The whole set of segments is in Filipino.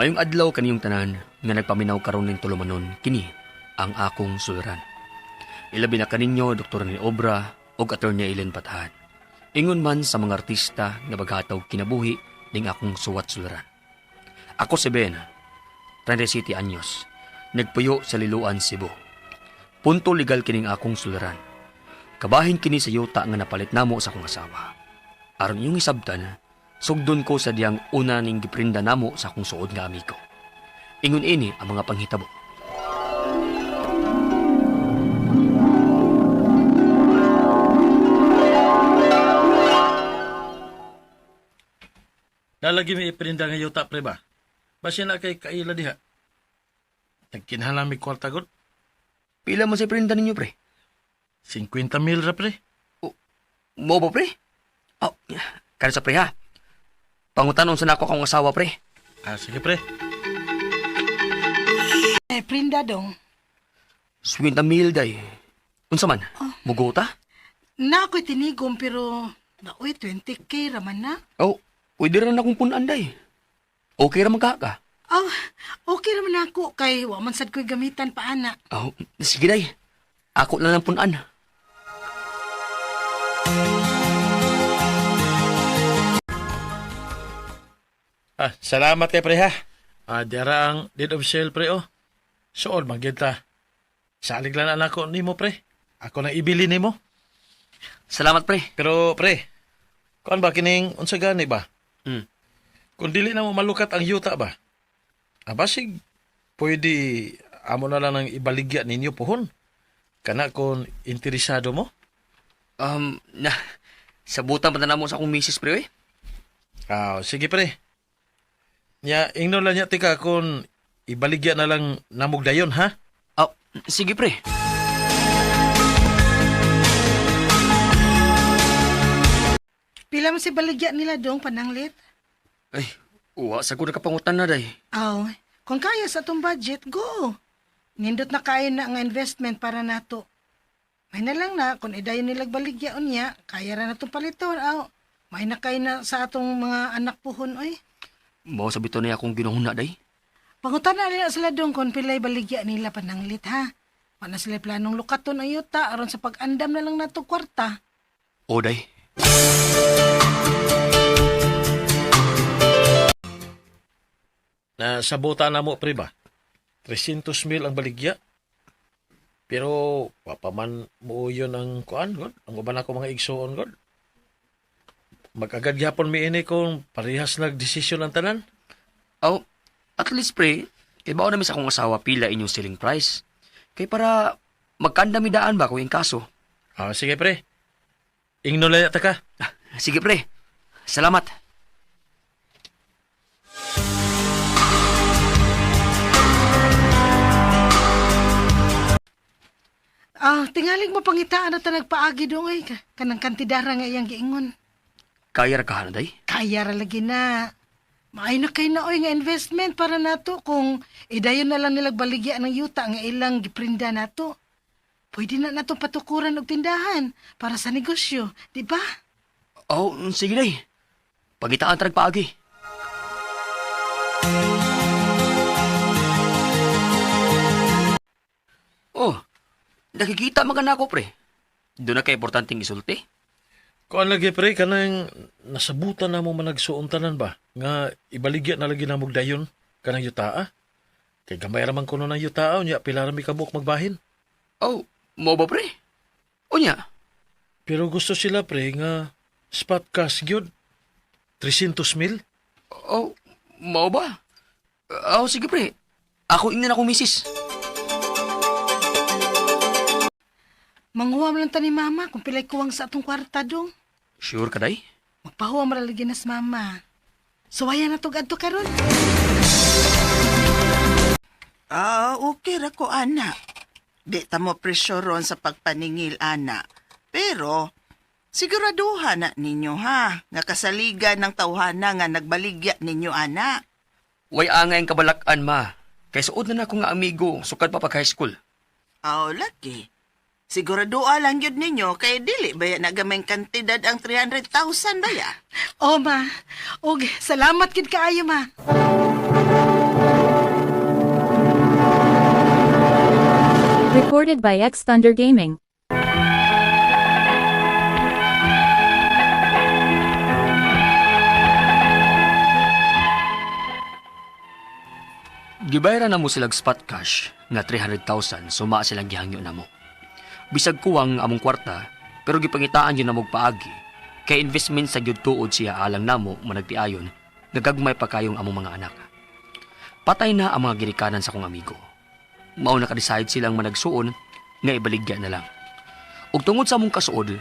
Mayong adlaw kaniyong tanan nga nagpaminaw karon ning tulumanon kini ang akong suliran. Ilabi na kaninyo Dr. ni Obra ug Attorney Ellen Patahan. Ingon man sa mga artista nga baghataw kinabuhi ning akong suwat suliran. Ako si Ben, 37 anyos, nagpuyo sa Liluan, Cebu. Punto legal kining akong suliran. Kabahin kini sa yuta nga napalit namo sa akong asawa. Aron yung isabtan, sugdon ko sa diyang una ning giprinda namo sa akong suod nga amigo. Ingon ini ang mga panghitabo. Nalagi may iprinda nga yuta, pre ba? Basi na kay kaila diha. Nagkinahal mi kwarta god. Pila mo sa prinda ninyo, pre? 50 mil ra, pre. Mo ba, pre? Oh, kaya sa pre ha. Pangutanon sa nako akong asawa, pre. Ah, sige, pre. Eh, prinda dong. Swinta mil day. Unsa man? Muguta? Na ako'y tinigom pero naoy 20k raman na. Oh, pwede rin akong punan day. Okay ra magkaka. Oh, okay raman ako kay wa man sad ko'y gamitan pa ana. Oh, sige day. Ako na lang punan. Ah, salamat kay pre ha. Ah, diara ang deed of sale, pre, oh. Soon, magyenta. Salig lang anak ko nimo, pre. Ako nang ibili nimo. Salamat, pre. Pero, pre, kuan ba kining unsa gani ba? Hmm. Kung dili na mo malukat ang yuta ba? Ah, basig, pwede amo na lang ng ibaligya ninyo pohon. Kana kung interesado mo? Um, na, sabutan pa na namo sa akong misis, pre, eh. Ah, sige pre. Nya, ingno lang niya tika kung ibaligya na lang namog dayon, ha? Oh, sige, pre. Pila man si baligya nila dong pananglit. Ay, uwa, sa ko nakapangutan na, day. Aw, kung kaya sa atong budget, go. Nindot na kaya na nga investment para nato. May na lang na, kung idayon nilag baligya unya, kaya ra na itong paliton. Aw, may na kaya na sa atong mga anak puhon, oy. Mao sa bito na akong ginuhuna, day. Pangutan na nila sila dong kung pilay baligya nila pananglit, ha? Wala sila planong lukaton ang yuta aron sa pag-andam na lang nato kwarta. O, day. Na sabuta na mo, pre ba? 300 mil ang baligya. Pero, papaman mo yun ang kuan, God. Ang uban ako mga igsoon, God. Magagad gyapon mi ini kung parehas nagdesisyon ang tanan. Oh, at least, pre, kay bao namin sa akong asawa pila inyong selling price. Kay para magkandamidaan ba kung kaso. Ah, sige, pre. Ingno lang yata ka. Ah, Sige, pre. Salamat. Ah, tingaling mo pangitaan na ta nagpaagi dong. Ka- Kanang kantidara nga iyang giingon. Kaya ra ka, day? Kaya ra lagi na. Maay na kay na oy nga investment para nato kung idayon na lang nilag baligya ng yuta nga ilang giprinda nato. Pwede na nato patukuran og tindahan para sa negosyo, di ba? Oh, sige, day. Pagitaan tarag paagi. Oh, nakikita man ka na ako, pre. Doon na kay importanteng isulti. Kuan lagi pre kanang nasabutan na mo managsuon tanan ba nga ibaligya na lagi namog dayon kanang yutaa. Kay gamay raman kuno ng yutaa nya pila ra mi kabuk magbahin. Oh, mo ba, pre? Unya, Pero gusto sila pre nga spot cash gyud 300 mil. oh, mo ba? Oh, sige, pre. Ako ingnan ako, misis. Manguha mo lang ta ni mama kung pilay kuwang sa atong kwarta dong. Sure ka, day? Magpahuwa mo ra lagi nas mama. Suwaya na to adto karon. Ah, okay ra ko, ana. Di ta mo presyoron sa pagpaningil, ana. Pero, siguraduhan na ninyo, ha? Nga kasaligan ng tawhana nga nagbaligya ninyo, ana. Way angay ang kabalakan, ma. Kay suod na na ako nga amigo, sukad pa pag high school. Aw, laki. Siguraduha lang yun ninyo kay dili ba na gamay kantidad ang 300,000 ba ya? O oh, ma, og salamat kid kaayo ma. Recorded by X Thunder Gaming. Gibayra na mo silag spot cash nga 300,000 suma silang gihangyo na mo. Bisag kuwang among kwarta, pero gipangitaan yun na mo paagi. Kay investment sa gyud tuod siya alang namo managtiayon, nagagmay pa kayong among mga anak. Patay na ang mga ginikanan sa kong amigo. Mao naka-decide silang managsuon nga ibaligya na lang. Ug tungod sa among kasuod,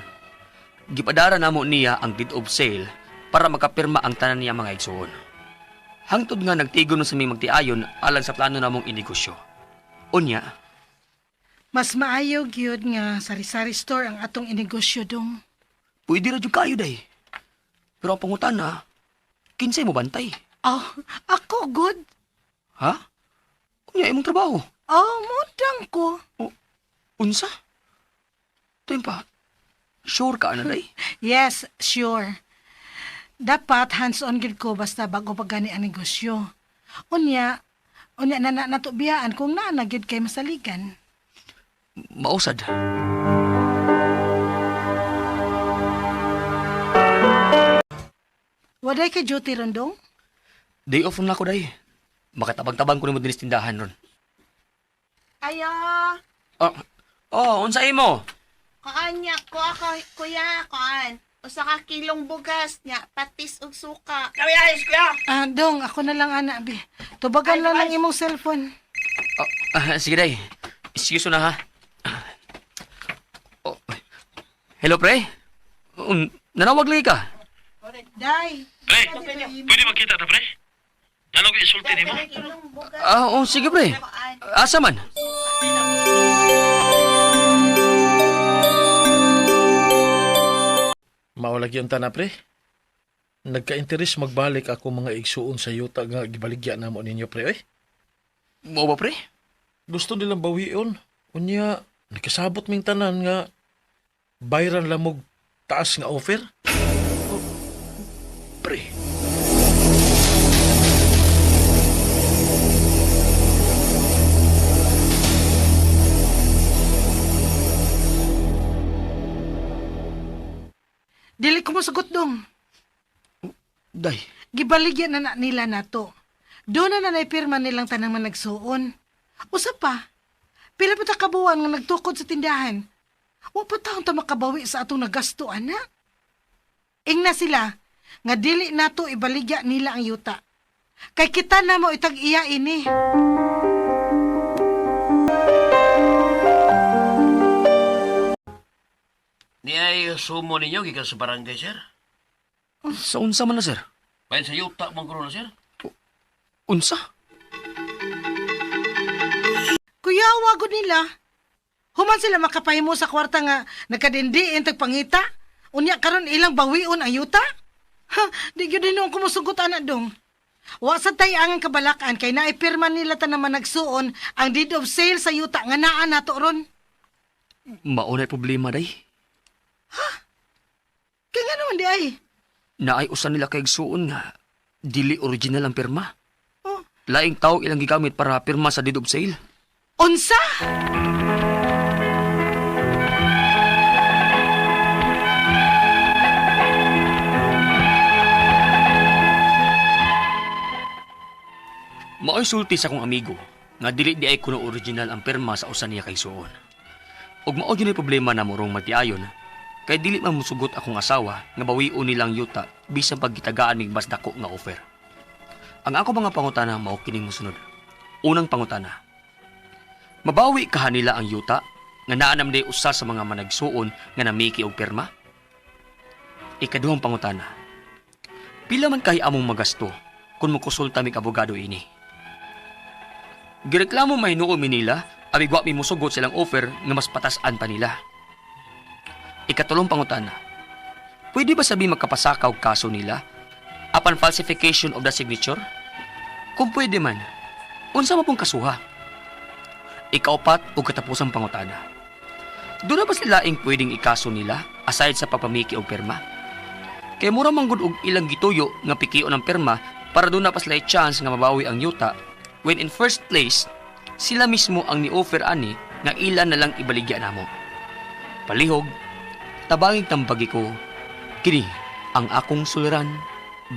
gipadara namo niya ang deed of sale para makapirma ang tanan niya mga igsuon. Hangtod nga nagtigon sa may magtiayon alang sa plano namong inegosyo. Unya, Mas maayo gyud nga sari-sari store ang atong inegosyo dong. pwede ra jud kayo day. Pero ang pangutana, kinsay mo bantay? Oh, ako good. Ha? Unya imong trabaho. Oh, mudang ko. Unsa? Tuwing pa, sure ka na day? Yes, sure. Dapat hands-on gid ko basta bago pa gani ang negosyo. Unya, unya na na nato biyaan kung naa na gyud kay masaligan. Mausad. Waday ka duty ron dong? Day off na ako day. Makatabang-tabang ko na mo dinis tindahan ron. Ayo, Oh, oh, unsa imo? kaan niya ko ako, kuya, kaan. Usa ka kilong bugas niya, patis ug suka. Kami ayos, kuya! Ah, dong, ako na lang ana bi. Tubagan lang lang imong cellphone. Oh, ah, sige day. Excuse na ha. Oh, hello pre? Um, nanawag lagi ka? Day. Pre, pwede magkita na, pre? Ano ko isulti ni mo? Ah, oh, sige pre. Asa man? Maulagi ang na pre. Nagka-interes magbalik ako mga igsuon sa yuta nga gibaligya na mo ninyo pre. Eh. Mo ba pre? Gusto nilang bawion. Unya, nakasabot ming tanan nga bayran lamog taas nga offer. Pre. Dili ko mosugot dong. Day. Gibaligyan na, na nila nato. Doon na na naipirma nilang tanang man nagsuon. Usa pa, pila pa ta kabuan nga nagtukod sa tindahan. Wa pa taon ta makabawi sa atong nagasto, ana. Ingna sila, nga dili nato ibaligya nila ang yuta. Kay kita na mo itag iya ini. Ni ay sumo ninyo, gikan sa barangay, sir. Sa unsa man na sir? Bayan sa yuta mong na, sir. Unsa? Kuya, wagod nila. Human sila makapahimo sa kwarta nga nagkadindiin tagpangita. Unya karon ilang bawion ang yuta? Ha, di gyud din ko musugot ana dong. Wa sa tayangan kabalakan kay naipirma nila ta naman nagsuon ang deed of sale sa yuta nga naa nato ron. Maunay problema day. Kaya nga naman di ay. Naay usan nila kay suon nga dili original ang pirma. Oh. Laing tao ilang gigamit para pirma sa deed of sale. Unsa? Maoy sulti sa akong amigo nga dili di ay kuno original ang pirma sa usan niya kay suon. Ug mao ang problema na morong magtiayon kay dili man musugot akong asawa nga bawion nilang yuta bisan pagkitagaan mig mas dako nga offer. Ang ako mga pangutana mao kining mosunod. Unang pangutana. Mabawi ka nila ang yuta nga naa nam day usa sa mga managsuon nga namiki og pirma? Ikaduhang pangutana. Pila man kay among magasto kung mukonsulta mig abogado ini? Gireklamo may noo mi nila, abigwa mi musugot silang offer nga mas patasan pa nila. Ikatulong pangutana. Pwede ba sabi magkapasakaw kaso nila apan falsification of the signature? Kung pwede man, unsa mo pong kasuha? Ikaupat o katapusang pangutana. Doon na ba sila ing pwedeng ikaso nila aside sa papamiki og perma? Kay mura manggod og ilang gituyo nga pikion ang perma para doon na pa sila chance nga mabawi ang yuta when in first place sila mismo ang ni-offer ani nga ila na lang ibaligya namo. Palihog, tabangig tambagi ko, kini ang akong suliran,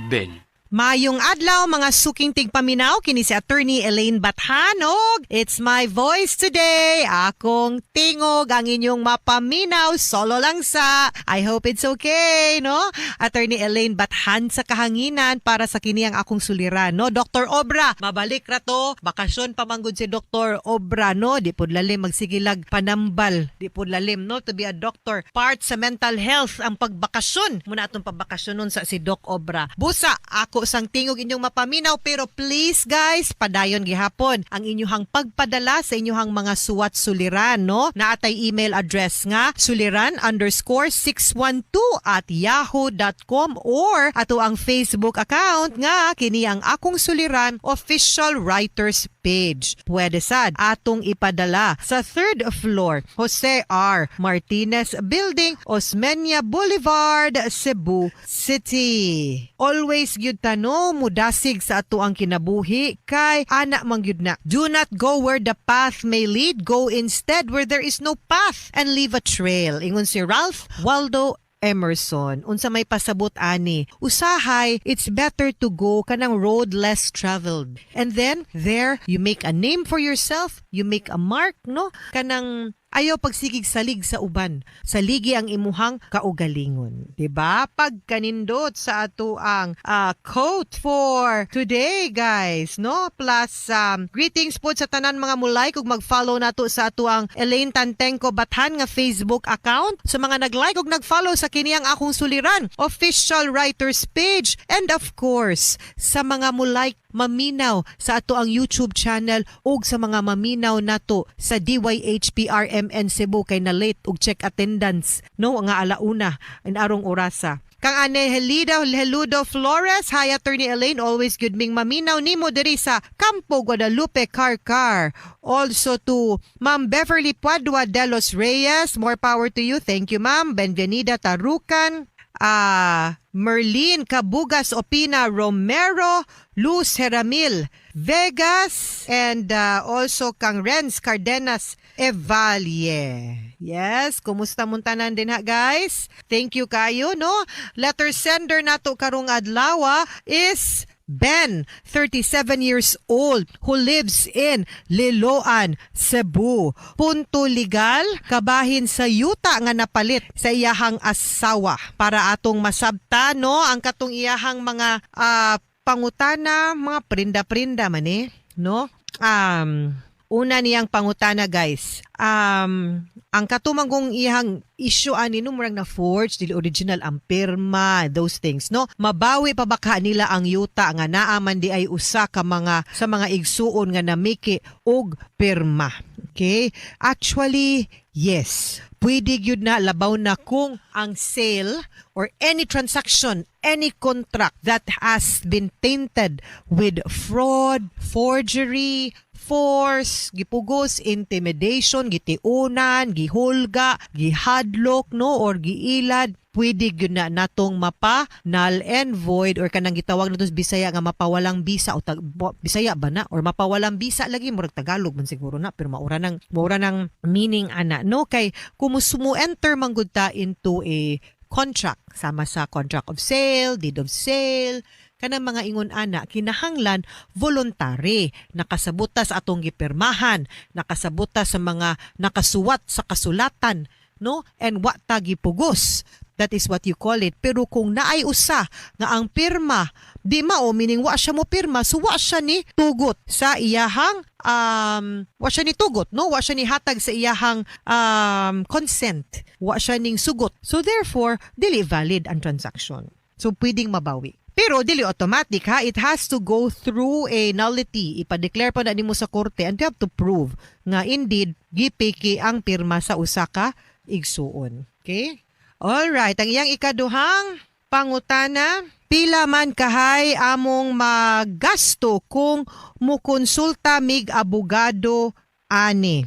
Ben. Mayong adlaw mga suking tigpaminaw kini si attorney Elaine Bathanog. It's my voice today. Akong tingog ang inyong mapaminaw solo lang sa I hope it's okay, no? Attorney Elaine Bathan sa kahanginan para sa kini ang akong suliran, no? Dr. Obra, mabalik ra to. Bakasyon pa manggod si Dr. Obra, no? Di pud lalim magsigilag panambal. Di pud lalim, no? To be a doctor. Part sa mental health ang pagbakasyon. Muna atong pagbakasyon nun sa si Doc Obra. Busa, ako sang tingog inyong mapaminaw pero please guys, padayon gihapon ang inyong pagpadala sa inyong mga suwat suliran, no? Naatay email address nga suliran underscore 612 at yahoo.com or ato ang Facebook account nga kini ang akong suliran official writers page. Pwede sad atong ipadala sa third floor Jose R. Martinez Building, Osmeña Boulevard, Cebu City. Always gyud tano mudasig sa ato ang kinabuhi kay ana man gyud na. Do not go where the path may lead, go instead where there is no path and leave a trail. Ingon si Ralph Waldo Emerson, unsa may pasabot ani, usahay, it's better to go kanang road less traveled. And then, there, you make a name for yourself, you make a mark, no? Kanang ayaw pagsigig salig sa uban. Saligi ang imuhang kaugalingon. 'Di ba? Pag kanindot sa ato ang ah, quote for today, guys, no? Plus um, greetings po sa tanan mga mulay kung mag-follow nato sa ato ang Elaine Tantenko Bathan nga Facebook account. Sa mga nag-like ug nag-follow sa kini ang akong suliran, official writers page and of course, sa mga mulay maminaw sa ato ang YouTube channel ug sa mga maminaw nato sa DYHPRMN Cebu kay na late og check attendance no nga alauna in arong orasa. Kang ane Helida Heludo Flores, hi Attorney Elaine, always good ming maminaw nimo diri sa Campo Guadalupe Carcar. Also to Ma'am Beverly Padua de los Reyes, more power to you. Thank you ma'am. Benvenida Tarukan, ah Merlin Cabugas Opina Romero, Luz Heramil Vegas, and uh, also kang Renz Cardenas Evalie. Yes, kumusta muntanan din ha guys? Thank you kayo, no? Letter sender nato karong adlaw is Ben, 37 years old, who lives in Liloan, Cebu. Punto legal, kabahin sa yuta nga napalit sa iyahang asawa. Para atong masabta, no, ang katong iyahang mga ah, pangutana, mga prinda-prinda man eh, no? Um, una niyang pangutana guys. Um, ang katumanggong ihang issue ani no murag na forged dili original ang pirma those things no? Mabawi pa baka nila ang yuta nga naaman di ay usa ka mga sa mga igsuon nga namiki og pirma okay? Actually yes. Pwede gyud na labaw na kung ang sale or any transaction any contract that has been tainted with fraud forgery force, gipugos, intimidation, gitiunan, gihulga, gihadlok, no, or giilad, pwede gyud na natong mapa null and void or kanang gitawag nato sa Bisaya nga mapawalang bisa o tag, Bisaya ba na? Or mapawalang bisa lagi murag Tagalog man siguro na pero maura nang maura nang meaning ana no? Kay kumusumo enter man gud ta into a contract. Sama sa contract of sale, deed of sale, kanang mga ingon ana kinahanglan voluntary. Nakasabuta sa atong gipirmahan nakasabuta sa mga nakasuwat sa kasulatan no? And wa ta gipugos. That is what you call it. Pero kung naay usa nga ang pirma di mao meaning wa siya mo pirma so wa siya ni tugot sa iyahang um wa siya ni tugot no? Wa siya ni hatag sa iyahang um consent. Wa siya ning sugot. So therefore dili valid ang transaction so pwedeng mabawi pero dili automatic ha, it has to go through a nullity. Ipa-declare pa na nimo sa korte and you have to prove nga indeed gipiki ang pirma sa usa ka igsuon. Okay? All right, ang iyang ikaduhang pangutana, pila man kahay among magasto kung mukonsulta mig abogado ani.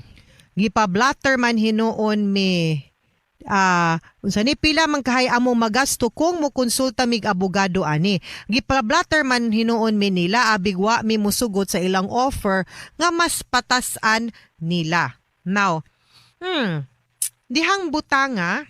Gipablatter man hinuon mi ah unsa ni pila man kahay among magasto kung mo konsulta mig abogado ani. Gipablatter man hinuon mi nila abig wa mi musugot sa ilang offer nga mas patasan nila. Now, hmm, dihang butanga,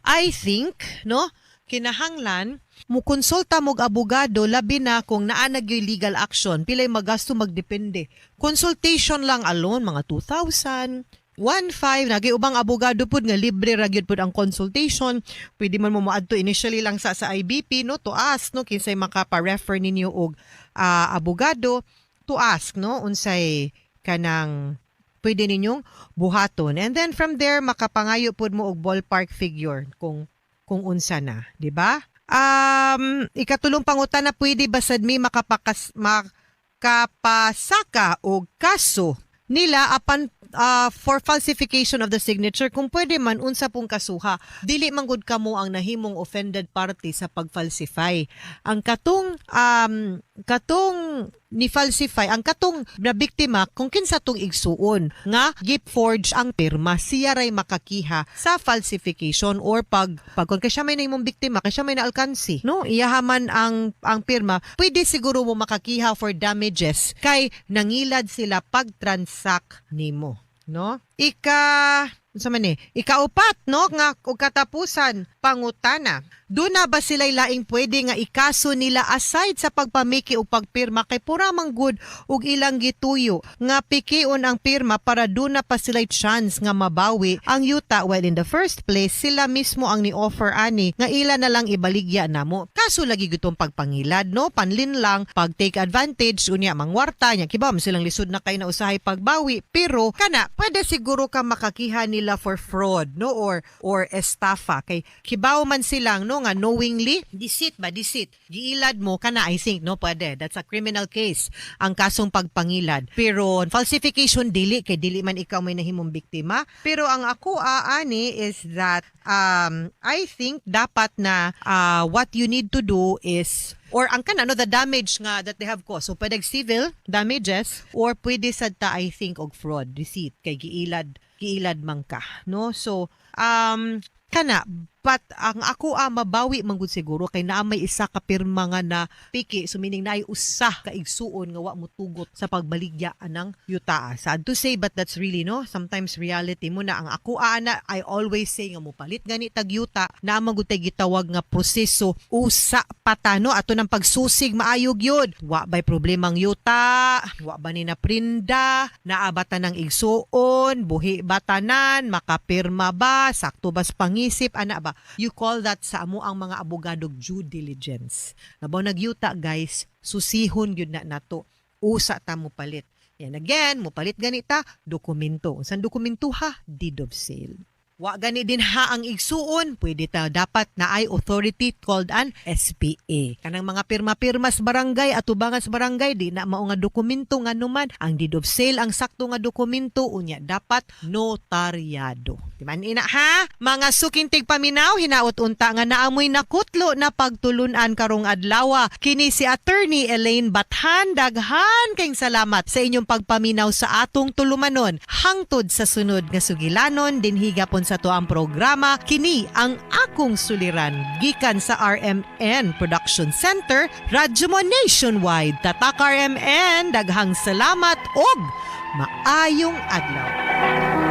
I think, no, kinahanglan, mukonsulta mog abogado labi na kung naa na gyud legal action. Pilay magasto magdepende. Consultation lang alone mga 2,000 1.5 nagi ubang abogado pud nga libre ra gyud pud ang consultation. Pwede man mo moadto initially lang sa sa IBP no? To ask no? Kinsay makapa-refer ninyo og ah, abogado. To ask no? Unsay kanang pwede ninyong buhaton. And then from there makapangayo pud mo og ballpark figure kung kung unsa na, di ba? Um, ikatulong pangutan na pwede ba sad mi makapakas makapasaka og kaso nila apan ah, for falsification of the signature kung pwede man unsa pong kasuha. Dili man gud kamo ang nahimong offended party sa pag-falsify. Ang katong um, katong ni falsify ang katong na biktima kung kinsa tong igsuon nga gift forge ang pirma siya ray makakiha sa falsification or pag pag kung siya may nahimong biktima kay may naalkansi no? Iyahaman ang ang pirma pwede siguro mo makakiha for damages kay nangilad sila pag transact nimo no? Ika sa man eh, ikaupat no? Nga og katapusan pangutana. Do na ba sila laing pwede nga ikaso nila aside sa pagpamiki o pagpirma kay pura man good og ilang gituyo? Nga pikion ang pirma para do na pa sila chance nga mabawi ang yuta. Well in the first place sila mismo ang ni-offer ani nga ila na lang ibaligya namo. Kaso lagi gutong pagpangilad no? Panlin lang pag take advantage unya mangwarta nya kibam silang lisod na kay na usahay pagbawi. Pero kana pwede siguro ka makakiha nila for fraud no? Or or estafa. Kay kibaw man silang no nga knowingly deceit ba deceit. Giilad mo kana I think no? Pwede. That's a criminal case ang kasong pagpangilad. Pero falsification dili. Kay dili man ikaw may nahimong biktima. Pero ang ako aani is that um I think dapat na uh, what you need to do is or ang kana no? The damage nga that they have caused. So pwede civil damages or pwede sad ta I think og fraud deceit. Kay giilad giilad man ka no? So um kana but ang ako ah, mabawi man gud siguro kay naa may isa ka pirma nga na piki. So meaning naay usa ka igsuon nga wa mo tugot sa pagbaligya ng yuta. Sad to say but that's really no sometimes reality mo na ang ako ana I always say nga mo palit gani tag yuta na man gud tay gitawag nga proseso. Usa patano ato ng pagsusig maayog yun. Wa bay problemang yuta? Wa ba ni na prinda naabatan ng igsuon? Buhi batanan makapirma ba? Sakto bas pangisip? Ana ba you call that sa amo ang mga abogadog due diligence. Nabaw nagyuta guys susihon gyud na nato. Usa ta mo palit. Yan again mo palit ganita dokumento. Unsan dokumento ha? Deed of sale Wa gani din ha ang igsuon, pwede ta dapat na ay authority called an SPA. Kanang mga pirma-pirma sa barangay at tubangan sa barangay di na mao nga dokumento nga numan ang deed of sale ang sakto nga dokumento unya dapat notaryado. Di man ina ha? Mga sukintig paminaw hinaot unta nga naamoy nakutlo na pagtulunan karong adlaw. Kini si attorney Elaine Bathan daghan kayong salamat sa inyong pagpaminaw sa atong tulumanon hangtod sa sunod nga sugilanon din higapon sa to ang programa kini ang akong suliran. Gikan sa RMN Production Center Radyo mo Nationwide tatak RMN daghang salamat og maayong adlaw